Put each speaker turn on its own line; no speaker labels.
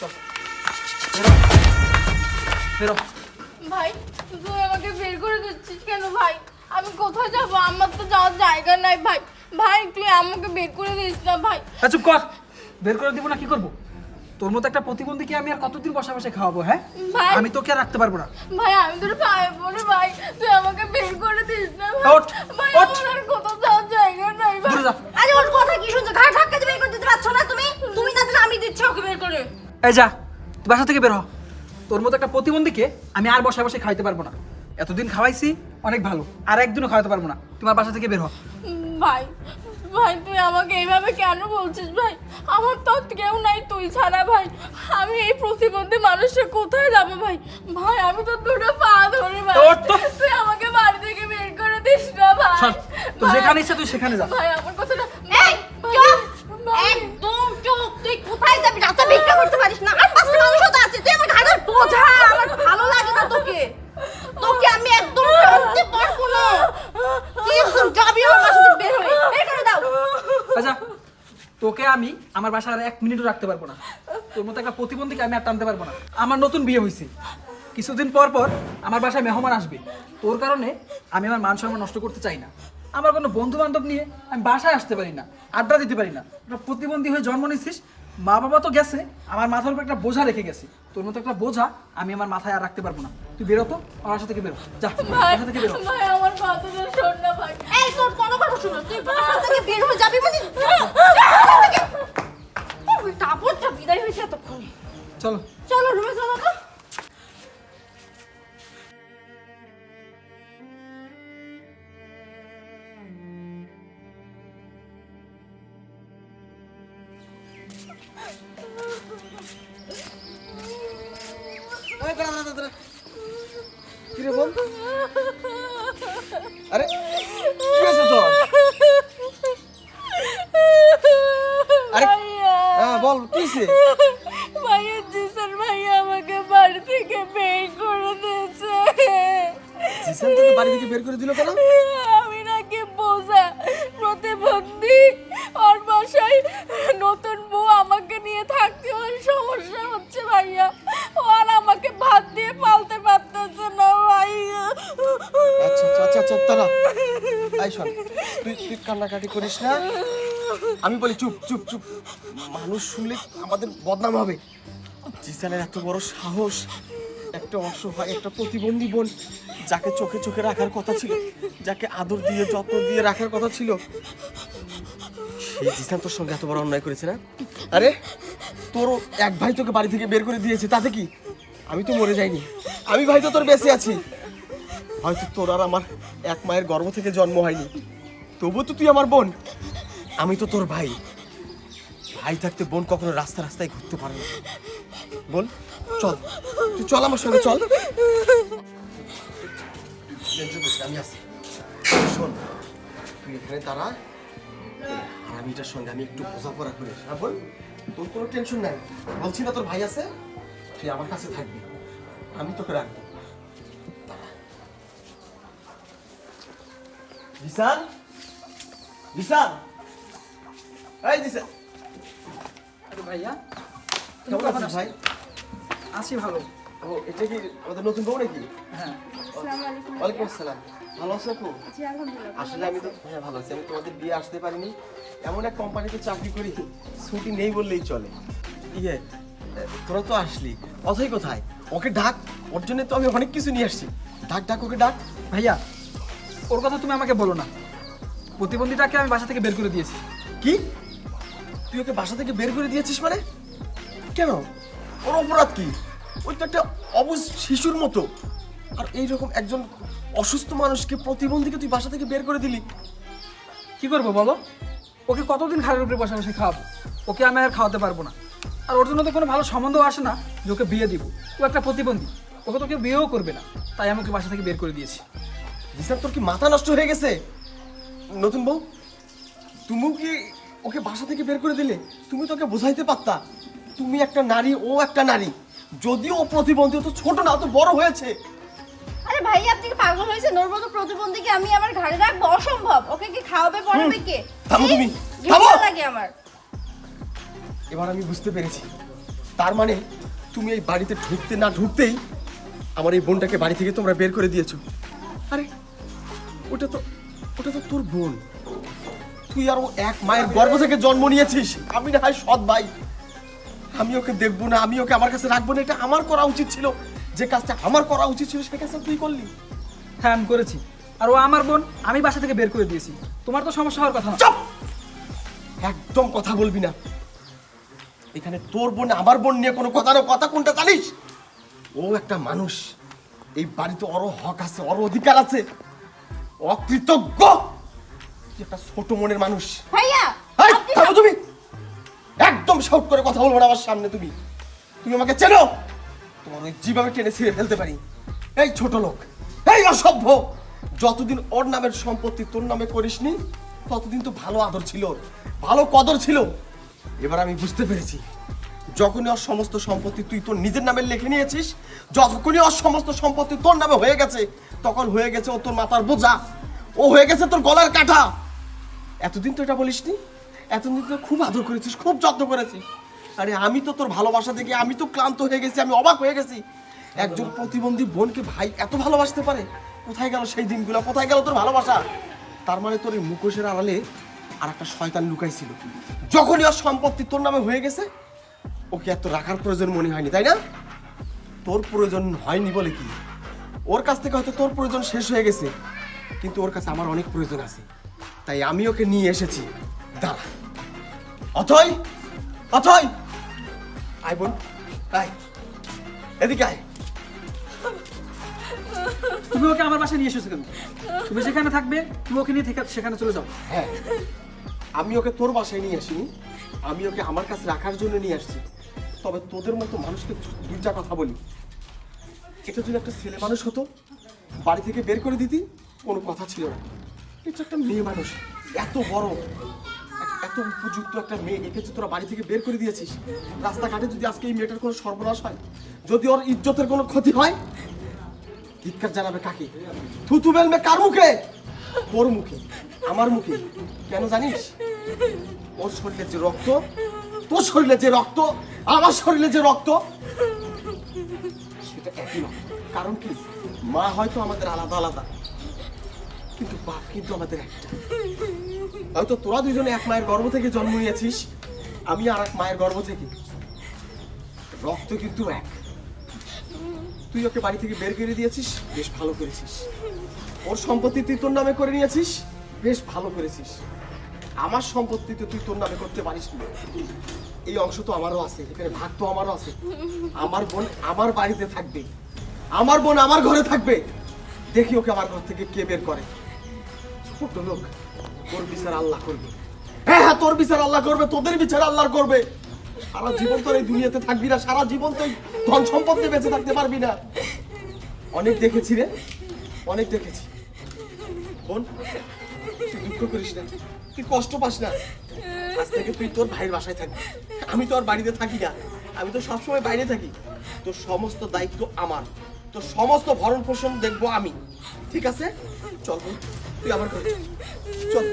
চল। বেরো। বেরো।
ভাই তুই আমাকে বের করে দিচ্ছিস কেন ভাই? আমি কোথায় যাব? আমার তো যাওয়ার জায়গা নাই ভাই। ভাই তুই আমাকে বের করে দিস না ভাই।
চুপ কর। বের করে দিব না কি করব? তোর মতো একটা প্রতিবন্ধীকে আমি আর কতদিন বসে বসে খাওয়াবো হ্যাঁ?
ভাই।
আমি তোকে আর রাখতে পারব না।
ভাই আমি তোর পায়ে পড়ে ভাই। তুই আমাকে বের করে দিস না ভাই।
ওঠ,
ভাই। আমার কোথাও যাওয়ার জায়গা নাই ভাই।
আরে ওর কথা কি শুনছো? ঘাট ধাক্কা দিয়ে বের করে দিতে পারছ না তুমি? তুমি না দিলে আমি দিচ্ছি ওকে বের করে।
এই যা তুই বাসা থেকে বের হ। তোর মতো একটা প্রতিবন্ধীকে আমি আর বসে বসে খাইতে পারব না। এতদিন খাওয়াইছি অনেক ভালো। আর একদিনও খাওয়াতে পারব না। তোমার বাসা থেকে বের হ।
ভাই ভাই তুই আমাকে এইভাবে কেন বলছিস ভাই? আমার তো কেউ নাই তুই ছাড়া ভাই। আমি এই প্রতিবন্ধী মানুষটা কোথায় যাব ভাই? ভাই আমি তো দুটো পা ধরে ভাই তুই আমাকে বাড়ি থেকে বের করে দিস না ভাই। ভাই,
যেখানে ইচ্ছা তুই সেখানে যা।
ভাই আমার কথাটা
এই
ভাই,
চুপ
ভাই,
একদম চুপ তুই কোথায় যাবি রাস্তা ভিক্ষা করতে পারিস না আর পাঁচটা মানুষও তো আছে তুই আমার ঘাড়ের বোঝা আমার ভালো লাগে না তোকে তোকে আমি একদম টানতে পারব না তুই একদম যাবি আমার বাসা থেকে বের হয়ে বের করে দাও
আচ্ছা তোকে আমি আমার বাসায় আর এক মিনিটও রাখতে পারব না। তোর মতো একটা প্রতিবন্ধীকে আমি আর টানতে পারব না। আমার নতুন বিয়ে হয়েছে কিছুদিন পর পর আমার বাসায় মেহমান আসবে। তোর কারণে আমি আমার মান সম্মান নষ্ট করতে চাই না। আমার কোনো বন্ধু বান্ধব নিয়ে আমি বাসায় আসতে পারি না আড্ডা দিতে পারি না। একটা প্রতিবন্ধী হয়ে জন্ম নিচ্ছিস মা বাবা তো গেছে আমার মাথার উপর একটা বোঝা রেখে গেছে। তোর মতো একটা বোঝা আমি আমার মাথায় আর রাখতে পারব না। তুই বেরো তো আমার বাসা থেকে বেরো। যা বাসা থেকে বেরো।
ভাই আমার কথাটা শোন না ভাই।
এই তোর কোনো কথা শুনো তুই
চলো।
চলো রুমে চলো তো?
আরে কি তোর? আরে হ্যাঁ বল কি
জিসান ভাইয়া আমাকে বাড়ি থেকে বের করে দিয়েছে।
জিসান তোকে বাড়ি থেকে বের করে দিল কেন?
আমি নাকি বোঝা প্রতিবন্ধী। ওর বাসায় নতুন বউ আমাকে নিয়ে থাকতে ওর সমস্যা হচ্ছে ভাইয়া। ও আর আমাকে ভাত দিয়ে পালতে পারতেছে না ভাইয়া।
আচ্ছা আচ্ছা আচ্ছা আচ্ছা তারা। আই শোন তুই তুই কান্নাকাটি করিস না। আমি বলি চুপ চুপ চুপ। মানুষ শুনলে আমাদের বদনাম হবে। জিসানের এত বড় সাহস, একটা অসহায়, একটা প্রতিবন্ধী বোন যাকে চোখে চোখে রাখার কথা ছিল, যাকে আদর দিয়ে, যত্ন দিয়ে রাখার কথা ছিল। সেই জিসান তোর সঙ্গে এত বড় অন্যায় করেছে না? আরে, তোরও এক ভাই তোকে বাড়ি থেকে বের করে দিয়েছে, তাতে কি? আমি তো মরে যাইনি। আমি ভাই তো তোর বেঁচে আছি। হয়তো তোর আর আমার এক মায়ের গর্ভ থেকে জন্ম হয়নি। তবুও তো তুই আমার বোন। আমি তো তোর ভাই। ভাই থাকতে বোন কখনো রাস্তা রাস্তায় ঘুরতে পারে না। বল চল। তুই চল আমার সঙ্গে, চল। আমি আছি শোন, তুই এখানে দাঁড়া। আর আমি সঙ্গে আমি একটু বোঝাপড়া করি। হ্যাঁ বল তোর কোনো টেনশন নাই। বলছি না তোর ভাই আছে? তুই আমার কাছে থাকবি। আমি তোকে রাখব। বিশাল বিশাল এই দিশা
আরে ভাইয়া
কেমন ভাই?
আসি? ভালো।
ও এটা কি আমাদের নতুন বউ নাকি?
হ্যাঁ।
ওয়ালাইকুম আসসালাম। ভালো আছো আপু? আসলে আমি তো হ্যাঁ ভালো আছি। আমি তোমাদের বিয়ে আসতে পারিনি। এমন এক কোম্পানিতে চাকরি করি ছুটি নেই বললেই চলে। ইয়ে তোরা তো আসলি। অথই কোথায়? ওকে ডাক ওর জন্য তো আমি অনেক কিছু নিয়ে আসছি। ডাক ডাক ওকে ডাক।
ভাইয়া ওর কথা তুমি আমাকে বলো না। প্রতিবন্ধীটাকে আমি বাসা থেকে বের করে দিয়েছি।
কি? তুই ওকে বাসা থেকে বের করে দিয়েছিস মানে? কেন? ওর অপরাধ কি? ওই তো একটা অবুজ শিশুর মতো। আর এইরকম একজন অসুস্থ মানুষকে প্রতিবন্ধীকে তুই বাসা থেকে বের করে দিলি।
কি করব বলো? ওকে কতদিন ঘাড়ের উপরে বসে বসে খাওয়াবো? ওকে আমি আর খাওয়াতে পারব না। আর ওর জন্য তো কোনো ভালো সম্বন্ধ আসে না যে ওকে বিয়ে দিব। ও একটা প্রতিবন্ধী। ওকে তো কেউ বিয়েও করবে না। তাই আমি ওকে বাসা থেকে বের করে দিয়েছি।
রিসার তোর কি মাথা নষ্ট হয়ে গেছে? নতুন বউ? তুমিও কি ওকে বাসা থেকে বের করে দিলে তুমি তোকে বোঝাইতে পারতা। তুমি একটা নারী ও একটা নারী। যদিও ও প্রতিবন্ধী ও তো ছোট না ও তো বড় হয়েছে।
আরে ভাই আপনি কি পাগল হয়েছে নোর মতো প্রতিবন্ধীকে আমি আমার ঘাড়ে রাখব? অসম্ভব। ওকে কি খাওয়াবে পড়াবে কে?
থামো তুমি, থামো।
লাগে আমার।
এবার আমি বুঝতে পেরেছি। তার মানে তুমি এই বাড়িতে ঢুকতে না ঢুকতেই আমার এই বোনটাকে বাড়ি থেকে তোমরা বের করে দিয়েছ। আরে ওটা তো ওটা তো তোর বোন। তুই আরও এক মায়ের গর্ভ থেকে জন্ম নিয়েছিস? আমি না হয় সৎ ভাই। আমি ওকে দেখব না আমি ওকে আমার কাছে রাখব না এটা আমার করা উচিত ছিল। যে কাজটা আমার করা উচিত ছিল সে কাজটা তুই করলি।
হ্যাঁ আমি করেছি। আর ও আমার বোন আমি বাসা থেকে বের করে দিয়েছি। তোমার তো সমস্যা হওয়ার কথা না।
চুপ! একদম কথা বলবি না। এখানে তোর বোন আমার বোন নিয়ে কোনো কথা না কথা কোনটা জানিস? ও একটা মানুষ। এই বাড়িতে অর হক আছে অর অধিকার আছে। অকৃতজ্ঞ! তুই একটা ছোট মনের মানুষ।
ভাইয়া
এই,
আপনি
থামো তুমি। একদম শাউট করে কথা বলব না আমার সামনে তুমি। তুমি আমাকে চেনো? তোমার ওই যেভাবে টেনে ছিঁড়ে ফেলতে পারি। এই ছোট লোক এই অসভ্য। যতদিন ওর নামের সম্পত্তি তোর নামে করিসনি ততদিন তো ভালো আদর ছিল ওর, ভালো কদর ছিল। এবার আমি বুঝতে পেরেছি যখনই ওর সমস্ত সম্পত্তি তুই তোর নিজের নামে লিখে নিয়েছিস যখনই ওর সমস্ত সম্পত্তি তোর নামে হয়ে গেছে তখন হয়ে গেছে ও তোর মাথার বোঝা। ও হয়ে গেছে তোর গলার কাঠা এতদিন তো এটা বলিসনি? এতদিন তো খুব আদর করেছিস, খুব যত্ন করেছিস। আরে আমি তো তোর ভালোবাসা দেখে আমি তো ক্লান্ত হয়ে গেছি, আমি অবাক হয়ে গেছি। একজন প্রতিবন্ধী বোনকে ভাই এত ভালোবাসতে পারে? কোথায় গেল সেই দিনগুলো? কোথায় গেল তোর ভালোবাসা? তার মানে তোর এই মুখোশের আড়ালে আর একটা শয়তান লুকাইছিল। যখনই ওর সম্পত্তি তোর নামে হয়ে গেছে, ওকে এত রাখার প্রয়োজন মনে হয়নি, তাই না? তোর প্রয়োজন হয়নি বলে কি? ওর কাছ থেকে হয়তো তোর প্রয়োজন শেষ হয়ে গেছে, কিন্তু ওর কাছে আমার অনেক প্রয়োজন আছে। তাই আমি ওকে নিয়ে এসেছি। দাঁড়া। অথয় অথয় আয় বোন আয়। এদিকে আয়।
তুমি ওকে আমার বাসায় নিয়ে এসেছ কেন? তুমি যেখানে থাকবে তুমি ওকে নিয়ে থেকে- সেখানে চলে যাও।
হ্যাঁ। আমি ওকে তোর বাসায় নিয়ে আসিনি। আমি ওকে আমার কাছে রাখার জন্য নিয়ে আসছি। তবে তোদের মতো মানুষকে দুইটা কথা বলি। এটা যদি একটা ছেলে মানুষ হতো বাড়ি থেকে বের করে দিতি কোনো কথা ছিল না। এটা একটা মেয়ে মানুষ, এত বড়, এত উপযুক্ত একটা মেয়ে, একে তোরা বাড়ি থেকে বের করে দিয়েছিস, রাস্তাঘাটে যদি আজকে এই মেয়েটার কোনো সর্বনাশ হয়, যদি ওর ইজ্জতের কোনো ক্ষতি হয়, ধিক্কার জানাবে কাকে? থুতু বেলবে কার মুখে? তোর মুখে, আমার মুখে। কেন জানিস? ওর শরীরে যে রক্ত, তোর শরীরে যে রক্ত, আমার শরীরে যে রক্ত, সেটা একই রক্ত। কারণ কি? মা হয়তো আমাদের আলাদা আলাদা। কিন্তু বাপ কিন্তু আমাদের একটা। হয়তো তোরা দুজনে এক মায়ের গর্ভ থেকে জন্ম নিয়েছিস, আমি আর এক মায়ের গর্ভ থেকে। রক্ত কিন্তু এক। তুই ওকে বাড়ি থেকে বের করে দিয়েছিস, বেশ ভালো করেছিস। ওর সম্পত্তি তুই তোর নামে করে নিয়েছিস, বেশ ভালো করেছিস। আমার সম্পত্তি তো তুই তোর নামে করতে পারিস না। এই অংশ তো আমারও আছে, এখানে ভাগ তো আমারও আছে। আমার বোন আমার বাড়িতে থাকবে। আমার বোন আমার ঘরে থাকবে। দেখি ওকে আমার ঘর থেকে কে বের করে। লোক, তোর বিচার আল্লাহ করবে। হ্যাঁ হ্যাঁ তোর বিচার আল্লাহ করবে, তোদের বিচার আল্লাহ করবে। সারা জীবন তোর এই দুনিয়াতে থাকবি না, সারা জীবন তুই ধন সম্পত্তি বেঁচে থাকতে পারবি না। অনেক দেখেছি রে, অনেক দেখেছি। বোন, তুই দুঃখ করিস না, তুই কষ্ট পাস না। আজ থেকে তুই তোর ভাইয়ের বাসায় থাকবি। আমি তো আর বাড়িতে থাকি না, আমি তো সবসময় বাইরে থাকি। তোর সমস্ত দায়িত্ব আমার, তোর সমস্ত ভরণ পোষণ দেখব আমি। ঠিক আছে? চল তুই আমার। চল